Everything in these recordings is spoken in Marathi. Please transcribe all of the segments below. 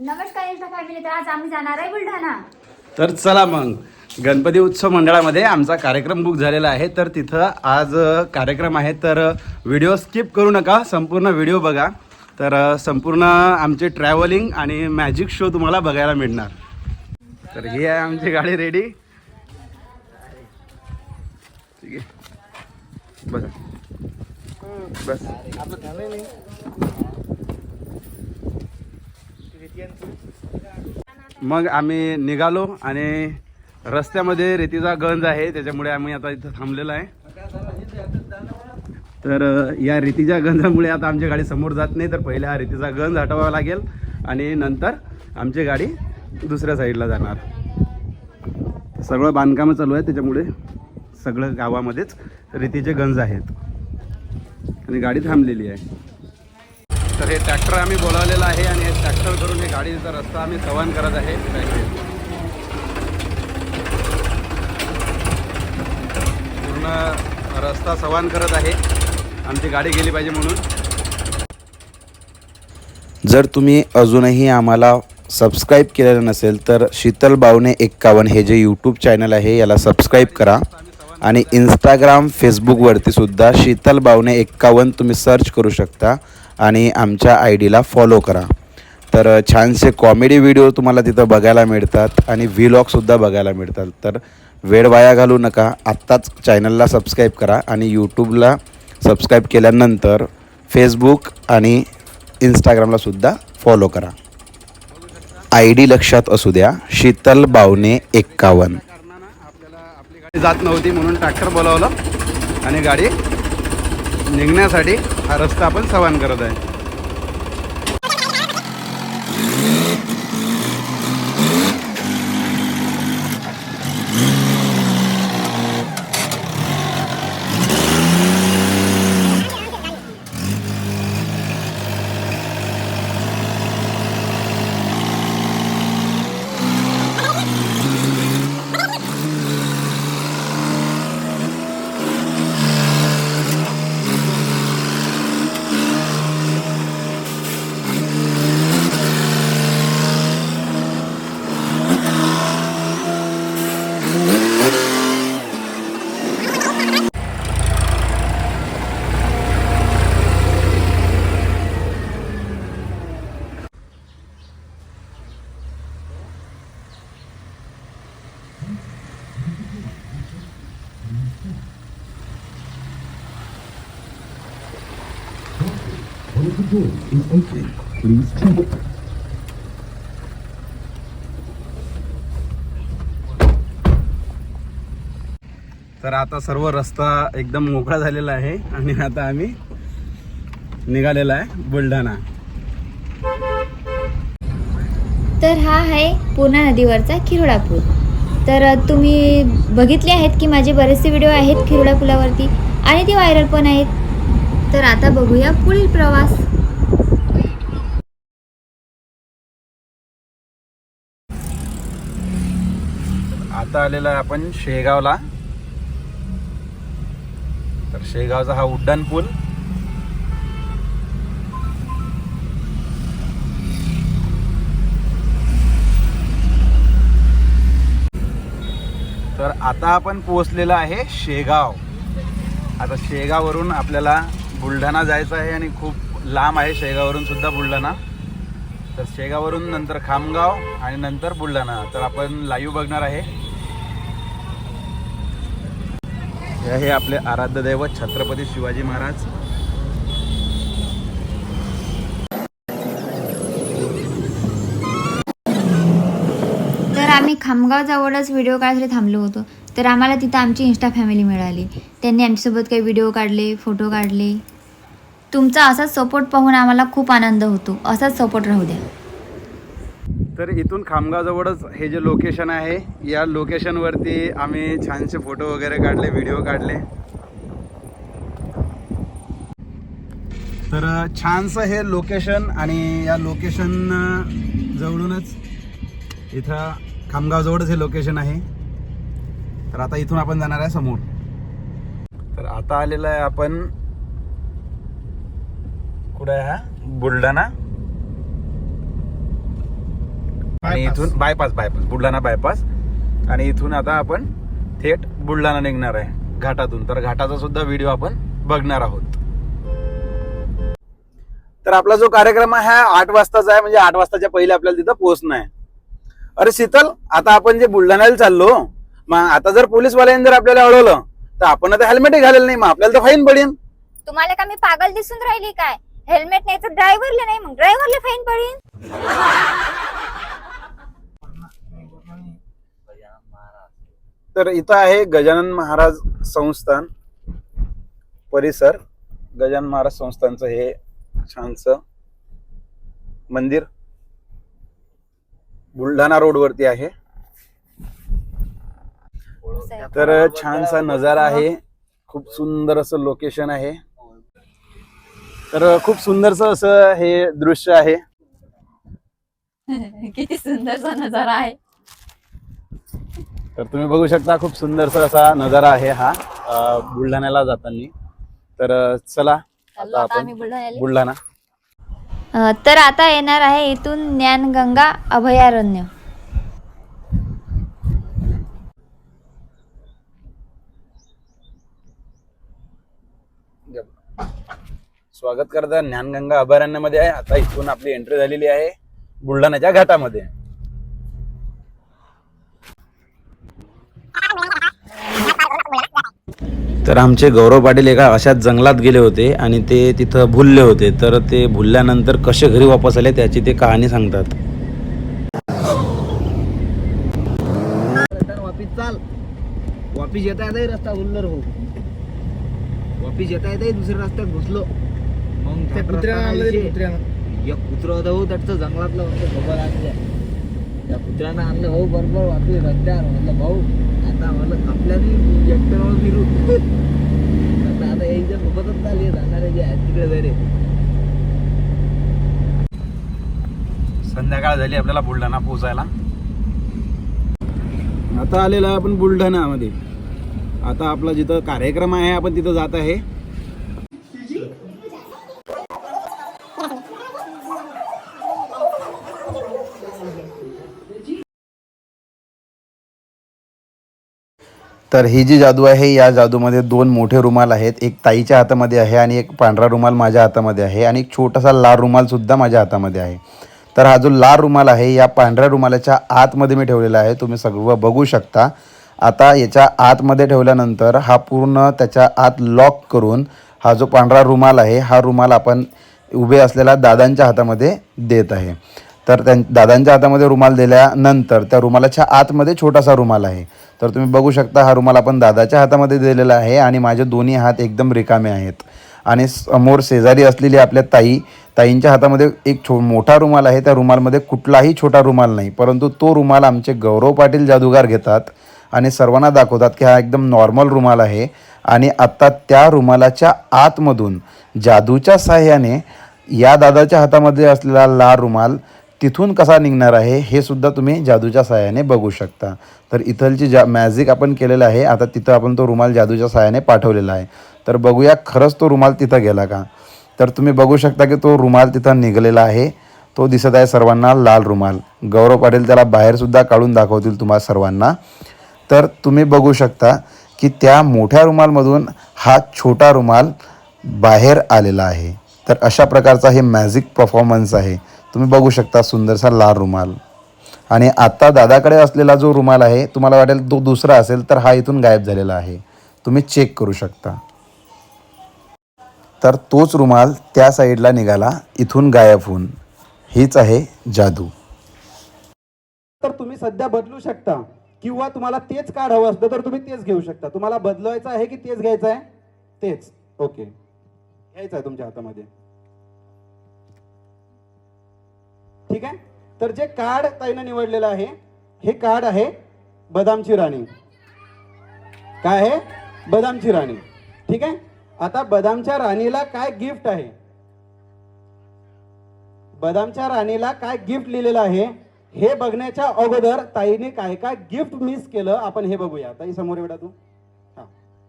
नमस्कार इंस्टा फॅमिली. तर आज आम्ही जाणार आहे बुलढाणा. तर चला मग गणपती उत्सव मंडळामध्ये आमचा कार्यक्रम बुक झालेला आहे. तर तिथं आज अ, कार्यक्रम आहे. तर व्हिडिओ स्किप करू नका संपूर्ण व्हिडिओ बघा. तर अ, संपूर्ण आमचे ट्रॅव्हलिंग आणि मॅजिक शो तुम्हाला बघायला मिळणार. तर ही आहे आमची गाडी रेडी ठीक आहे. बघा बस. मग आम्ही निघालो आणि रस्त्यामध्ये रेतीचा गंज आहे त्याच्यामुळे आम्ही आता इथं थांबलेलो आहे. तर या रेतीच्या गंजामुळे आता आमची गाडी समोर जात नाही तर पहिले हा रेतीचा गंज हटवावा लागेल आणि नंतर आमची गाडी दुसऱ्या साईडला जाणार. सगळं बांधकामं चालू आहे त्याच्यामुळे सगळं गावामध्येच रेतीचे गंज आहेत. आणि गाडी थांबलेली आहे. तर हे ट्रॅक्टर आम्ही बोलावलेलं आहे आणि हे ट्रॅक्टर करून हे गाडीचा रस्ता आम्ही सवान करत आहे. पूर्ण रस्ता सवान करत आहे. आमची गाडी गेली पाहिजे म्हणून. जर तुम्ही अजूनही आम्हाला सबस्क्राईब केलेलं नसेल तर शीतल बावणे एक्कावन्न हे जे यूट्यूब चॅनल आहे याला सबस्क्राईब करा. आणि इंस्टाग्राम फेसबुकवरतीसुद्धा शीतल बावणे एक्कावन्न तुम्ही सर्च करू शकता. आणि आमच्या आय डीला फॉलो करा. तर छानसे कॉमेडी व्हिडिओ तुम्हाला तिथं बघायला मिळतात आणि व्हिलॉगसुद्धा बघायला मिळतात. तर वेळ वाया घालू नका. आत्ताच चॅनलला सबस्क्राईब करा आणि यूट्यूबला सबस्क्राईब केल्यानंतर फेसबुक आणि इंस्टाग्रामलासुद्धा फॉलो करा. आय डी लक्षात असू द्या. शीतल बावने एक्कावन्न. जात नव्हती म्हणून ट्रॅक्टर बोलावलं आणि गाडी निघण्यासाठी हा रस्ता आपण सवान करत आहे. तर आता सर्व रस्ता एकदम मोकळा झालेला आहे आणि आता आम्ही निघालेला आहे बुलढाणा. तर हा आहे पूर्णा नदीवरचा खिरोडा पूल. तर तुम्ही बघितले आहेत की माझे बरेचसे व्हिडिओ आहेत खिरोडा पुलावरती आणि ते व्हायरल पण आहेत. तर आता बघूया पुढील प्रवास. आता आलेला आहे आपण शेगावला. तर शेगावचा हा उड्डाण पूल. तर आता आपण पोहोचलेलं आहे शेगाव. आता शेगाववरून आपल्याला बुलढाणा जायचं आहे आणि खूप लांब आहे शेगाववरून सुद्धा बुलढाणा. तर शेगाववरून नंतर खामगाव आणि नंतर बुलढाणा. तर आपण लाईव्ह बघणार आहे. हे आपले आराध्य दैवत छत्रपती शिवाजी महाराज. तर आम्ही खामगाव जवळच व्हिडिओ काढायसाठी थांबलो होतो. तर आम्हाला तिथं आमची इंस्टा फॅमिली मिळाली. त्यांनी आमच्यासोबत काही व्हिडिओ काढले फोटो काढले. तुमचा असाच सपोर्ट पाहून आम्हाला खूप आनंद होतो. असाच सपोर्ट राहू द्या. तर इथून खामगावजवळच हे जे लोकेशन आहे या लोकेशनवरती आम्ही छानसे फोटो वगैरे काढले व्हिडिओ काढले. तर छानसं हे लोकेशन आणि या लोकेशन जवळूनच इथं खामगावजवळच हे लोकेशन आहे. तर आता इथून आपण जाणार आहे समोर. तर आता आलेलं आहे आपण कुठे आहे हा? बुलढाणा. आणि. इथून बायपास बायपास बुलढाणा बायपास आणि इथून आता आपण थेट बुलढाणा निघणार आहे घाटातून. तर घाटाचा सुद्धा व्हिडिओ आपण बघणार आहोत. तर आपला जो कार्यक्रम आहे हा आठ वाजताचा आहे. म्हणजे आठ वाजताच्या पहिले आपल्याला तिथं पोहोचणं आहे. अरे शीतल आता आपण जे बुलढाण्याला चाललो मग आता जर पोलीसवाल्यांनी जर आपल्याला अडवलं तर आपण आता हेल्मेटही घालेलं नाही. मग आपल्याला तर फाईन पडेल तुम्हाला का मी पागल दिसून राहिली काय? हेल्मेट नाही तर ड्रायव्हरला नाही मग ड्रायव्हरला फाईन पडेल तर इथं आहे गजानन महाराज संस्थान परिसर. गजानन महाराज संस्थानचं हे छानस मंदिर बुलढाणा रोडवरती आहे. तर छानसा नजारा आहे. खूप सुंदर असं लोकेशन आहे. तर खूप सुंदरस असं हे दृश्य आहे. किती सुंदरचा नजारा आहे. तर तुम्ही बघू शकता खूप सुंदरसा असा नजारा आहे हा अं, बुलढाण्याला जाताना. तर अं, चला चाललो आता आता आपण बुलढाण्याला. बुलढाणा. अ, तर आता येणार आहे इथून ज्ञानगंगा अभयारण्य. स्वागत करता ज्ञानगंगा अभयारण्यामध्ये आहे. आता इथून आपली एंट्री झालेली आहे बुलढाण्याच्या घाटामध्ये. तर आमचे गौरव पाटील एका अशाच जंगलात गेले होते आणि ते तिथं भुलले होते. तर ते भुलल्यानंतर कसे घरी वापस आले त्याची ते कहाणी सांगतात. वापिस चाल. वापिस येता येता रस्ता उल्लर हो. वापिस येता येता दुसऱ्या रस्त्यात घुसलो. मग त्या कुत्र्यानं. एक कुत्र होतं हो त्याचं जंगलातलं होतं खबर आणल्या त्या कुत्र्यानं आणलं हो बरोबर वापिस रस्त्यावर. म्हणलं भाऊ आता म्हणलं आपल्याने एकट्यावर फिरू. आता आता एकदा सोबतच चालले जाणारे जे आहेत तिकडे जायरे संध्याकाळ झाली आपल्याला बुलढाणा पोहोचायला. आता आलेला आहे आपण बुलढाणामध्ये. आता आपला जिथं कार्यक्रम आहे आपण तिथं जात आहे. तर ही जी जादू आहे या जादूमध्ये दोन मोठे रुमाल आहेत. एक ताईच्या हातामध्ये आहे आणि एक पांढरा रुमाल माझ्या हातामध्ये आहे आणि एक छोटासा लाल रुमालसुद्धा माझ्या हातामध्ये आहे. तर हा जो लाल रुमाल आहे या पांढऱ्या रुमालाच्या आतमध्ये मी ठेवलेला आहे. तुम्ही सर्व बघू शकता. आता याच्या आतमध्ये ठेवल्यानंतर हा पूर्ण त्याच्या आत लॉक करून हा जो पांढरा रुमाल आहे हा रुमाल आपण उभे असलेल्या दादांच्या हातामध्ये देत आहे. तर त्यां दादांच्या हातामध्ये रुमाल दिल्यानंतर त्या रुमालाच्या आतमध्ये छोटासा रुमाल आहे. तर तुम्ही बघू शकता हा रुमाल आपण दादाच्या हातामध्ये दिलेला आहे आणि माझे दोन्ही हात एकदम रिकामे आहेत. आणि समोर शेजारी असलेली आपल्या ताई ताईंच्या हातामध्ये एक छो मोठा रुमाल आहे. त्या रुमालमध्ये कुठलाही छोटा रुमाल नाही परंतु तो रुमाल आमचे गौरव पाटील जादूगार घेतात आणि सर्वांना दाखवतात की हा एकदम नॉर्मल रुमाल आहे. आणि आत्ता त्या रुमालाच्या आतमधून जादूच्या साह्याने या दादाच्या हातामध्ये असलेला लाल रुमाल तिथून कसा निघणार आहे हे सुद्धा तुम्ही जादूच्या सहाय्याने बघू शकता. तर इथलची जा मॅजिक आपण केलेलं आहे आता तिथं आपण तो रुमाल जादूच्या सहाय्याने पाठवलेला आहे. तर बघूया खरंच तो रुमाल तिथं गेला का? तर तुम्ही बघू शकता की तो रुमाल तिथं निघालेला आहे. तो दिसत आहे सर्वांना लाल रुमाल. गौरव पाटील त्याला बाहेरसुद्धा काढून दाखवतील तुम्हाला सर्वांना. तर तुम्ही बघू शकता की त्या मोठ्या रुमालमधून हा छोटा रुमाल बाहेर आलेला आहे. तर अशा प्रकारचा हे मॅजिक परफॉर्मन्स आहे. तुम्ही बघू शकता सुंदरसा लाल रुमाल. आणि आत्ता दादाकडे असलेला जो रुमाल आहे तुम्हाला वाटेल तो दुसरा असेल तर हा इथून गायब झालेला आहे. तुम्ही चेक करू शकता. तर तोच रुमाल त्या साईडला निघाला इथून गायब होऊन. हीच आहे जादू. तर तुम्ही सध्या बदलू शकता किंवा तुम्हाला तेच कार्ड हवं असतं तर तुम्ही तेच घेऊ शकता. तुम्हाला बदलवायचं आहे की तेच घ्यायचं आहे? तेच. ओके. घ्यायचं आहे तुमच्या हातामध्ये. ठीक आहे? तर जे कार्ड ताईनं निवडलेलं आहे हे कार्ड आहे बदामची राणी. काय आहे? बदामची राणी. ठीक आहे? आता बदामच्या राणीला काय गिफ्ट आहे? बदामच्या राणीला काय गिफ्ट लिहिलेलं आहे हे बघण्याच्या अगोदर ताईने काय काय गिफ्ट मिस केलं आपण हे बघूया. ताई समोर एवढा तू. हा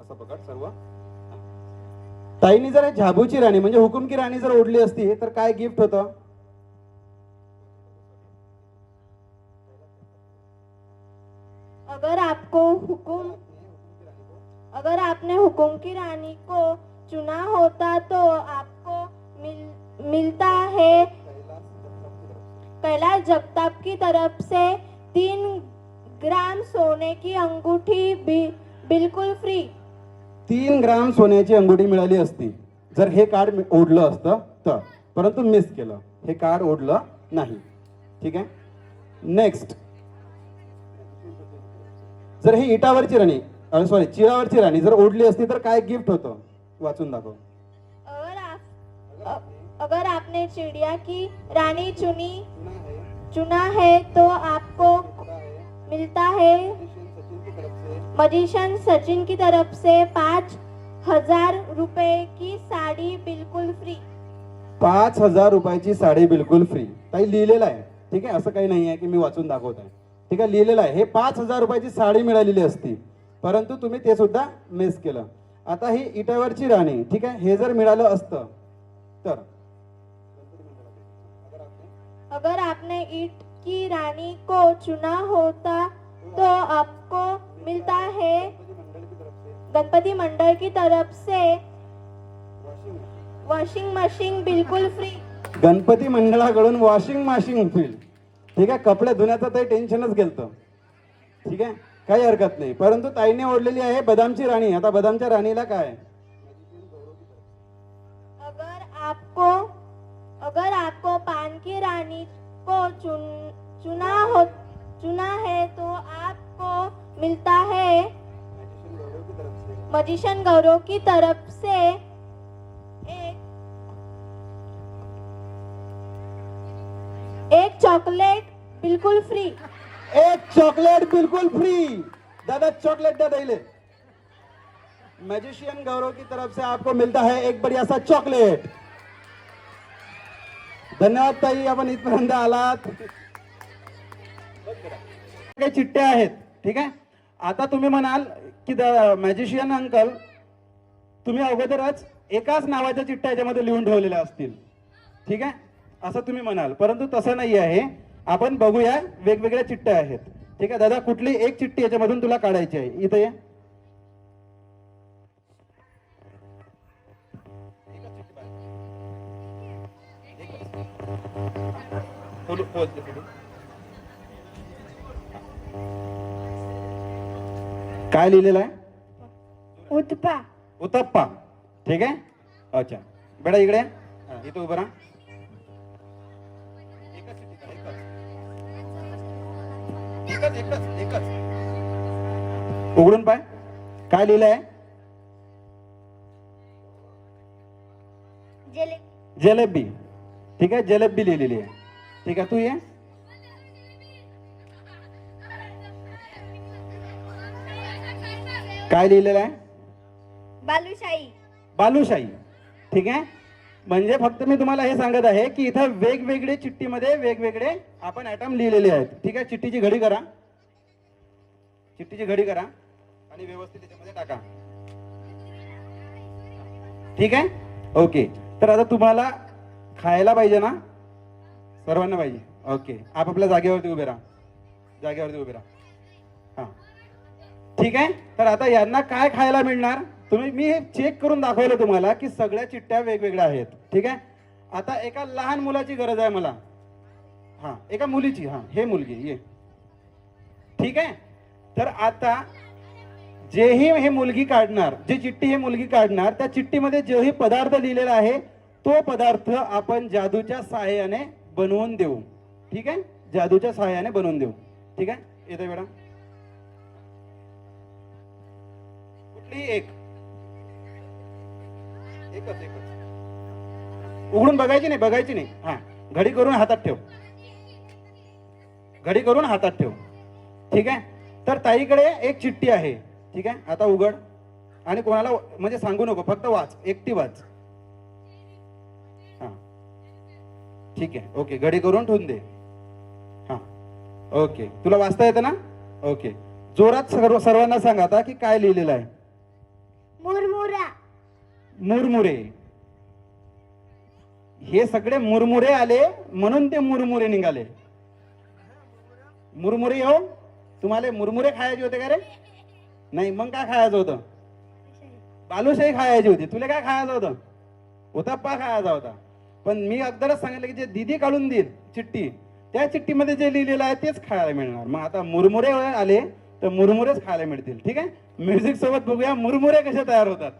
असं पकड सर्व. ताईने जर झाबूची राणी म्हणजे हुकुम की राणी जर ओढली असती तर काय गिफ्ट होतं? अगर आपको हुकुम अगर आपने हुकुम की रानी को चुना होता तो आपको मिल, मिलता है। कैलाश जगताप की तरफ़ से तीन ग्राम सोने की अंगूठी भी बिल्कुल फ्री तीन ग्राम सोन्याची अंगुठी मिळाली असती. जर हे कार्ड ओढलं असतं परंतु मिस केलं. कार्ड ओढलं नाही. ठीक आहे? नेक्स्ट जर ही इटावरची राणी सॉरी चिरावरची राणी जर ओढली असती तर काय गिफ्ट होतं? वाचून दाखव. अगर आप अ- अगर आपने चिड़िया की रानी चुनी चुना है तो आपको मिलता है। मजिशियन सचिन की तरफ से पाँच हजार रुपए की साड़ी बिल्कुल फ्री पाच हजार रुपयाची साडी बिलकुल फ्री ताई लिहिलेलं आहे. ठीक आहे? असं काही नाही आहे की मी वाचून दाखवत आहे. ठीक आहे लिहिलेलं आहे. हे पाच हजार रुपयाची साडी मिळालेली असती. परंतु तुम्ही ते सुद्धा मिस केलं. आता ही इटावरची राणी ठीक आहे हे जर मिळालं असतं तर? अगर आपने ईट की रानी को चुना होता तो आपको मिलता है गणपति मंडल की तरफ से। वॉशिंग मशीन बिल्कुल फ्री गणपती मंडळाकडून वॉशिंग मशीन फील ठीक आहे कपडे धुण्याचं काही टेन्शनच गेलतं. ठीक आहे काही हरकत नाही. परंतु ताईने ओढलेली आहे बदामची राणी. आता बदामच्या राणीला काय? अगर आपको अगर आपको पान की रानी को चुन चुना हो चुना है तो आपको मिलता है। मजिशियन गौरव की तरफ से एक चॉकलेट बिलकुल फ्री एक चॉकलेट बिल्कुल फ्री दादा चॉकलेट दे दिले मैजिशियन गौरव की तरफ से आपको मिलता है एक बढ़िया सा चॉकलेट धन्यवाद ताई आपण इथपर्यंत आलात. काही चिठ्ठ्या आहेत ठीक आहे? आता तुम्ही म्हणाल की मॅजिशियन अंकल तुम्ही अगोदरच एकाच नावाच्या चिठ्ठ्या याच्यामध्ये लिहून ठेवलेल्या असतील. ठीक आहे? असं तुम्ही म्हणाल. परंतु तसं नाही आहे. आपण बघूया वेगवेगळ्या चिठ्ठ्या आहेत. ठीक आहे दादा कुठली एक चिठ्ठी याच्यामधून तुला काढायची आहे? इथं ये. काय लिहिलेलं आहे? उत्पा. उत्तप्पा ठीक आहे? अच्छा. बेटा इकडे. या. इथं उभं राहा. उघडून पाय. काय लिहिलंय? जलेबी. ठीक आहे जलेबी लिहिलेली आहे. ठीक आहे तू ये. काय लिहिलेलं आहे? बालूशाही. बालुशाही. ठीक आहे. म्हणजे फक्त मी तुम्हाला हे सांगत आहे की इथं वेगवेगळे चिठ्ठीमध्ये वेगवेगळे आपण ऍटम लिहिलेले आहेत. ठीक आहे? चिठ्ठीची घडी करा. चिठ्ठीची घडी करा आणि व्यवस्थित त्याच्यामध्ये टाका. ठीक आहे? ओके. तर आता तुम्हाला खायला पाहिजे ना? सर्वांना पाहिजे. ओके. आपापल्या जागेवरती उभे राहा. जागेवरती उभे राहा. हा. ठीक आहे? तर आता यांना काय खायला मिळणार? तुम्ही मी हे चेक करून दाखवलं तुम्हाला की सगळ्या चिठ्ठ्या वेगवेगळ्या आहेत. ठीक आहे? आता एका लहान मुलाची गरज आहे मला. हा एका मुलीची हा हे मुलगी ये. ठीक आहे? तर आता जेही हे मुलगी काढणार जी चिठ्ठी हे मुलगी काढणार त्या चिठ्ठीमध्ये जेही पदार्थ लिहिलेला आहे तो पदार्थ आपण जादूच्या सहाय्याने बनवून देऊ. ठीक आहे? जादूच्या सहाय्याने बनवून देऊ. ठीक आहे? येतोय मॅडम? कुठली एक? एकच एकच. उघडून बघायची नाही बघायची नाही. हा घडी करून हातात ठेव. घडी करून हातात ठेव. ठीक आहे? तर ताईकडे एक चिठ्ठी आहे. ठीक आहे? आता उघड. आणि कोणाला म्हणजे सांगू नको फक्त वाच. एकटी वाच. हा. ठीक आहे. ओके घडी करून ठेवून दे. हा. ओके. तुला वाचता येतं ना? ओके. जोरात सर्व सर्वांना सांग आता की काय लिहिलेलं आहे. मुरमुरा. मुरमुरे. हे सगळे मुरमुरे आले म्हणून ते मुरमुरे निघाले. मुरमुरे हो तुम्हाला मुरमुरे खायचे होते का रे? नाही मग काय खायचं होतं? बालुशाही खायची होती. तुला काय खायचं होतं? उतप्पा खायचा होता. पण मी अगदरच सांगितलं की जे दिदी काढून देईल चिठ्ठी त्या चिठ्ठीमध्ये जे लिहिलेलं आहे तेच खायला मिळणार. मग आता मुरमुरे आले तर मुरमुरेच खायला मिळतील. ठीक आहे? म्युझिक सोबत बघूया मुरमुरे कसे तयार होतात.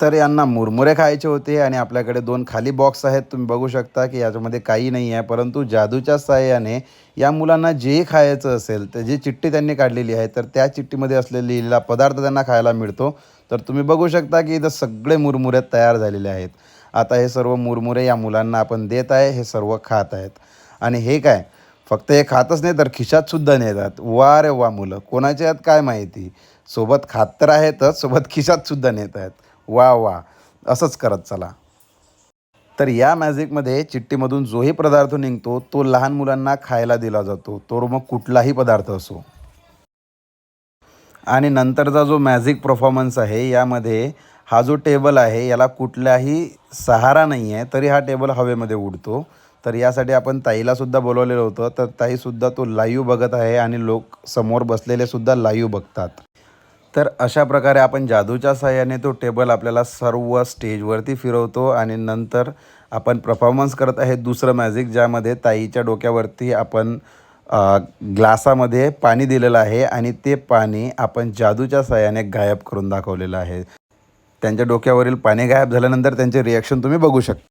तर यांना मुरमुरे खायचे होते आणि आपल्याकडे दोन खाली बॉक्स आहेत. तुम्ही बघू शकता की याच्यामध्ये काही नाही आहे परंतु जादूच्या सहाय्याने या मुलांना जे खायचं असेल तर जी चिठ्ठी त्यांनी काढलेली आहे तर त्या चिठ्ठीमध्ये असलेला लिहिलेला पदार्थ त्यांना खायला मिळतो. तर तुम्ही बघू शकता की इथं सगळे मुरमुरे तयार झालेले आहेत. आता हे सर्व मुरमुरे या मुलांना आपण देत आहे हे सर्व खात आहेत. आणि हे काय? फक्त हे खातच नाही तर खिशातसुद्धा नेतात वा रे वा मुलं कोणाच्या आहेत काय माहिती? सोबत खात तर आहेतच सोबत खिशातसुद्धा नेत आहेत. वा वा. असंच करत चला. तर या मॅजिकमध्ये चिठ्ठीमधून जोही पदार्थ निघतो तो लहान मुलांना खायला दिला जातो तो मग कुठलाही पदार्थ असो. आणि नंतरचा जो मॅजिक परफॉर्मन्स आहे यामध्ये हा जो टेबल आहे याला कुठलाही सहारा नाही आहे तरी हा टेबल हवेमध्ये उडतो. तर यासाठी आपण ताईलासुद्धा बोलवलेलं होतं तर ताईसुद्धा तो लाईव्ह बघत आहे आणि लोक समोर बसलेले सुद्धा लाईव्ह बघतात. तर अशा प्रकारे आपण जादूच्या साहाय्याने तो टेबल आपल्याला सर्व स्टेजवरती फिरवतो आणि नंतर आपण परफॉर्मन्स करत आहे दुसरं मॅजिक ज्यामध्ये ताईच्या डोक्यावरती आपण ग्लासामध्ये पाणी दिलेलं आहे आणि ते पाणी आपण जादूच्या साह्याने गायब करून दाखवलेलं आहे. त्यांच्या डोक्यावरील पाणी गायब झाल्यानंतर त्यांचे रिॲक्शन तुम्ही बघू शकता.